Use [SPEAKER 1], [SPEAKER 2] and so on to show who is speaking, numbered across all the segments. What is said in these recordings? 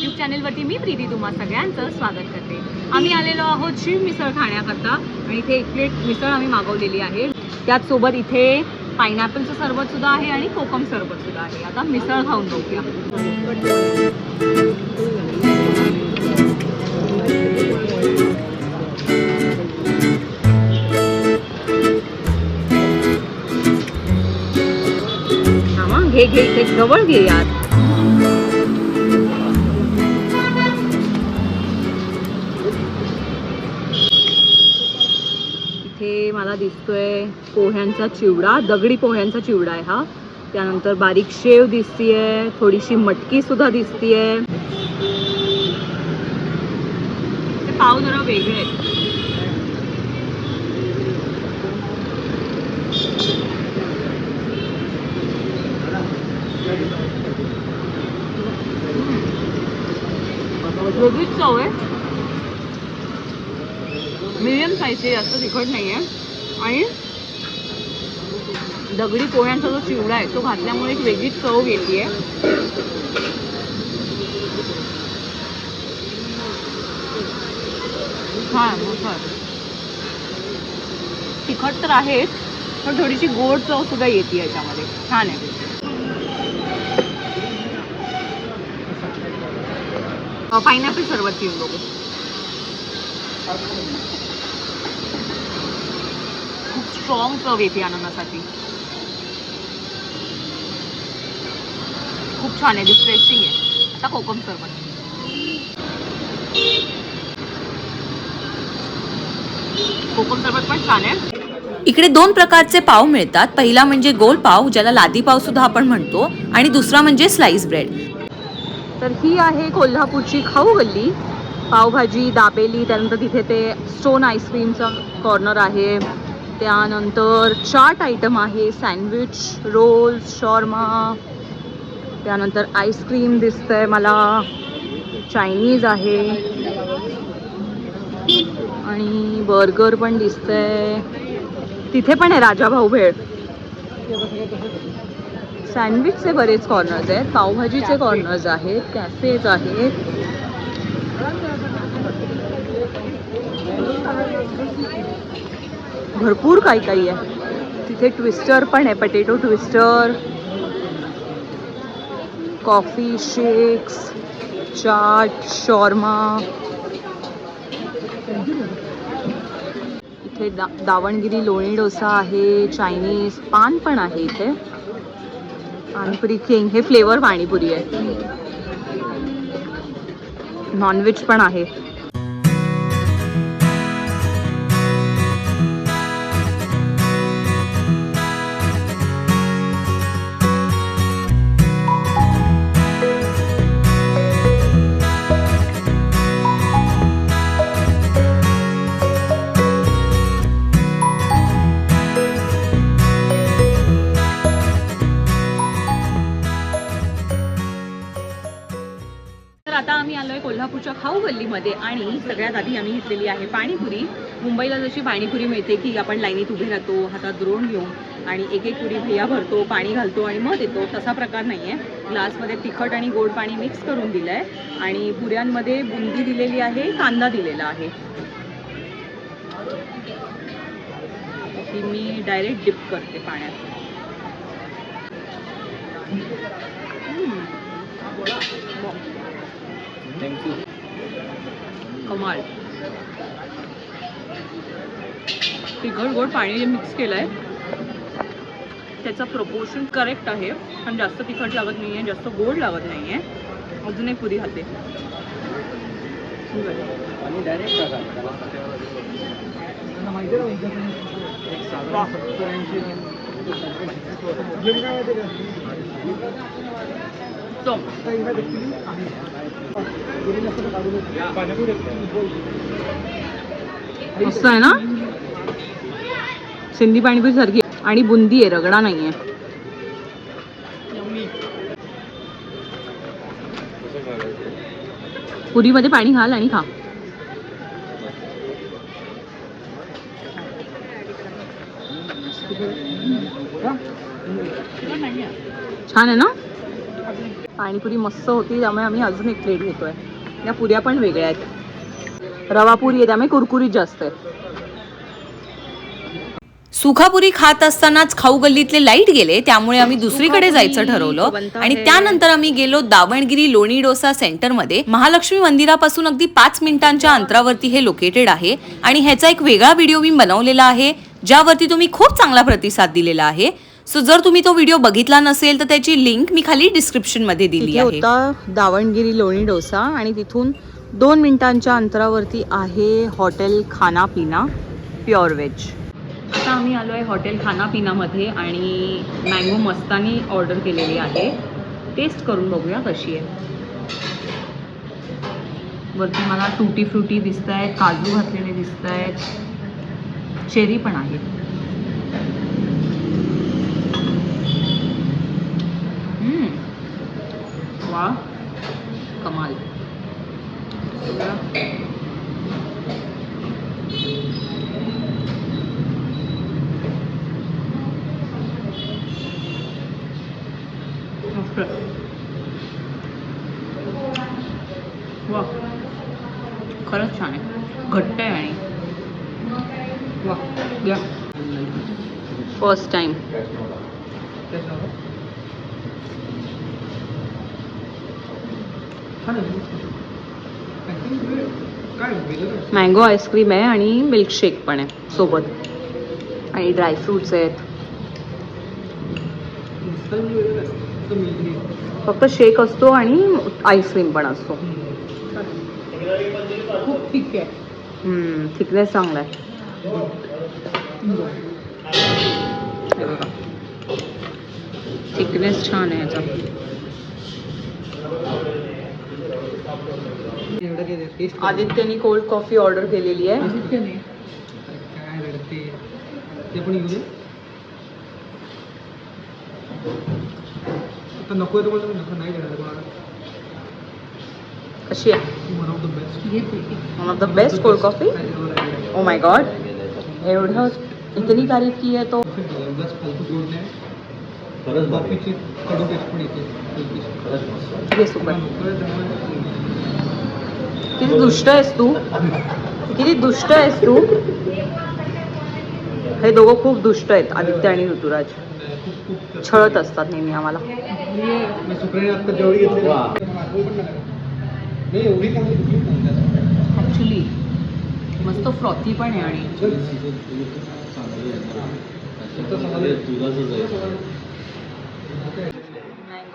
[SPEAKER 1] World YouTube चॅनलवरती मी प्रीती तुम्हा सगळ्यांचं स्वागत करते. आम्ही आलेलो आहोत शिव मिसळ खाण्याकरता आणि इथे एक प्लेट मिसळ आम्ही मागवलेली आहे. त्याचसोबत इथे पायनॅपलचं सरबत सुद्धा आहे आणि कोकम सरबत सुद्धा आहे. आता मिसळ खाऊन बघूया. हा मग घे घे इथे जवळ घे यात. इथे मला दिसतोय पोह्यांचा चिवडा दगडी पोह्यांचा चिवडा आहे हा. त्यानंतर बारीक शेव दिसतीये थोडीशी मटकी सुद्धा दिसतीये. पाव जरा वेगळे आहेत वेगळीच चव आहे मिडियम जास्त तिखट नाही आहे आणि दगडी पोह्यांचा जो चिवडा आहे तो घातल्यामुळे एक वेगळीच चव येते हां मस्त. तिखट तर आहेच पण थोडीशी गोड चव सुद्धा येते याच्यामध्ये. छान आहे. पायनॅपल सरबत पिऊन बघू. स्ट्रॉंग चव येते आनंदासाठी. खूप छान आहे रिफ्रेशिंग आहे. आता कोकम सरबत कोकम सरबत पण छान आहे.
[SPEAKER 2] इकडे दोन प्रकारचे पाव मिळतात. पहिला म्हणजे गोल पाव ज्याला लादी पाव सुद्धा आपण म्हणतो आणि दुसरा म्हणजे स्लाइस ब्रेड
[SPEAKER 1] तर ही आहे कोल्हापूरची खाऊ गल्ली. पावभाजी दाबेली त्यानंतर तिथे ते स्टोन आईस्क्रीमचं कॉर्नर आहे. त्यानंतर चाट आयटम आहे सँडविच रोल्स शॉर्मा त्यानंतर आईस्क्रीम दिसतंय मला. चायनीज आहे. आणि बर्गर पण दिसतंय. तिथे पण आहे राजा भाऊ भेळ. सँडविचचे बरेच कॉर्नर्स आहेत. पावभाजीचे कॉर्नर्स आहेत. कॅफेज आहेत. भरपूर काही काही आहे. तिथे ट्विस्टर पण आहे potato twister coffee shakes chaat shawarma इथे दा दावणगिरी लोणी डोसा आहे चायनीज पान पण आहे इथे. पाणीपुरी किंग हे फ्लेवर पाणीपुरी आहे. नॉनव्हेज पण आहे. कोल्हापूरच्या खाऊ गल्लीमध्ये आणि सगळ्यात आधी आम्ही घेतलेली आहे पाणीपुरी. मुंबईला जशी पाणीपुरी मिळते की आपण लाईनीत उभे राहतो हातात द्रोण घेऊन आणि एक एक पुरी भैया भरतो पाणी घालतो आणि मग देतो तसा प्रकार नाही आहे ग्लासमध्ये तिखट आणि गोड पाणी मिक्स करून दिलं आहे आणि पुऱ्यांमध्ये बुंदी दिलेली आहे कांदा दिलेला आहे. मी डायरेक्ट डिप करते पाण्यात. कमाल. तिखट गोड पाणी जे मिक्स केलं आहे त्याचं प्रपोर्शन करेक्ट आहे. पण जास्त तिखट लागत नाही आहे जास्त गोड लागत नाही आहे अजून एक पुरी खाते. तो मस्त आहे ना? सिंधी पाणीपुरी सारखी. आणि बुंदी आहे रगडा नाही आहे पुरीमध्ये पाणी घाल आणि खा. छान आहे ना? पाणीपुरी मस्त होती त्यामुळे आम्ही अजून एक प्लेट घेतोय. या पुऱ्या पण वेगळ्या आहेत. रवा पुरी आहे त्यामुळे कुरकुरीत जास्त आहे.
[SPEAKER 2] सुखापुरी खात असतानाच खाऊ गल्लीतले लाइट गेले त्यामुळे आम्ही दुसरीकडे जायचं ठरवलं. आणि. त्यानंतर आम्ही गेलो दावणगिरी लोणी डोसा सेंटरमध्ये महालक्ष्मी मंदिरापासून अगदी पाच मिनिटांच्या अंतरावरती हे लोकेटेड आहे. आणि ह्याचा एक वेगळा व्हिडिओ मी बनवलेला आहे ज्यावरती तुम्ही खूप चांगला प्रतिसाद दिलेला आहे. सो जर तुम्ही तो व्हिडिओ बघितला नसेल तर त्याची लिंक मी खाली डिस्क्रिप्शनमध्ये दिली आहे.
[SPEAKER 1] होता दावणगिरी लोणी डोसा आणि तिथून दोन मिनिटांच्या अंतरावरती आहे हॉटेल खाना पिना प्युअर व्हेज आता आम्ही आलो आहे हॉटेल खाना पिनामध्ये आणि मँगो मस्तानी ऑर्डर केलेली आहे. टेस्ट करून बघूया कशी आहे. वरती मला टुटी फ्रुटी दिसत आहेत काजू घातलेले दिसत आहेत चेरी पण आहे हम्म. वा कमाल। मस्त. वा खरंच छान आहे। घट्ट आहे आणि वा फ़र्स्ट टाइम मँगो आईस्क्रीम आहे आणि मिल्कशेक पण आहे सोबत. आणि ड्रायफ्रुट्स आहेत. फक्त शेक असतो आणि आईस्क्रीम पण असतो. खूप ठीक आहे. थिकनेस चांगला आहे. थिकनेस छान आहे याचा. आदित्यने कोल्ड कॉफ़ी ऑर्डर केलेली आहे
[SPEAKER 3] नको नको नाही
[SPEAKER 1] कशी आहे
[SPEAKER 3] one of the best
[SPEAKER 1] one of the best cold coffee oh my god एवढं इतनी तारीफ़ की आहे तो। घे सुपर किती दुष्ट आहेस तू किती दुष्ट आहेस तू हे दोघं खूप दुष्ट आहेत आदित्य आणि ऋतुराज छळत असतात नेहमी आम्हाला ॲक्च्युली मस्त फ्रॉथी पण आहे आणि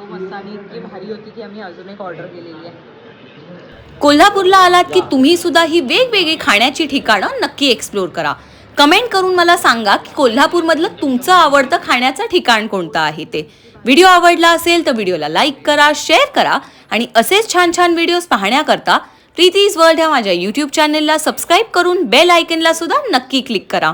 [SPEAKER 3] त्याचं समाधान.
[SPEAKER 1] इतकी भारी होती की आम्ही अजून एक ऑर्डर केलेली आहे.
[SPEAKER 2] कोल्हापूरला आलात की तुम्ही सुद्धा ही वेगवेगळी खाण्याची ठिकाणं नक्की एक्सप्लोर करा. कमेंट करून मला सांगा की कोल्हापूरमधलं तुमचं आवडतं खाण्याचं ठिकाण कोणतं आहे ते. व्हिडिओ आवडला असेल तर व्हिडिओला लाईक करा शेअर करा आणि असेच छान छान व्हिडिओज पाहण्याकरता प्रीतीज वर्ल्ड ह्या माझ्या यूट्यूब चॅनेलला सबस्क्राईब करून बेल आयकनला सुद्धा नक्की क्लिक करा.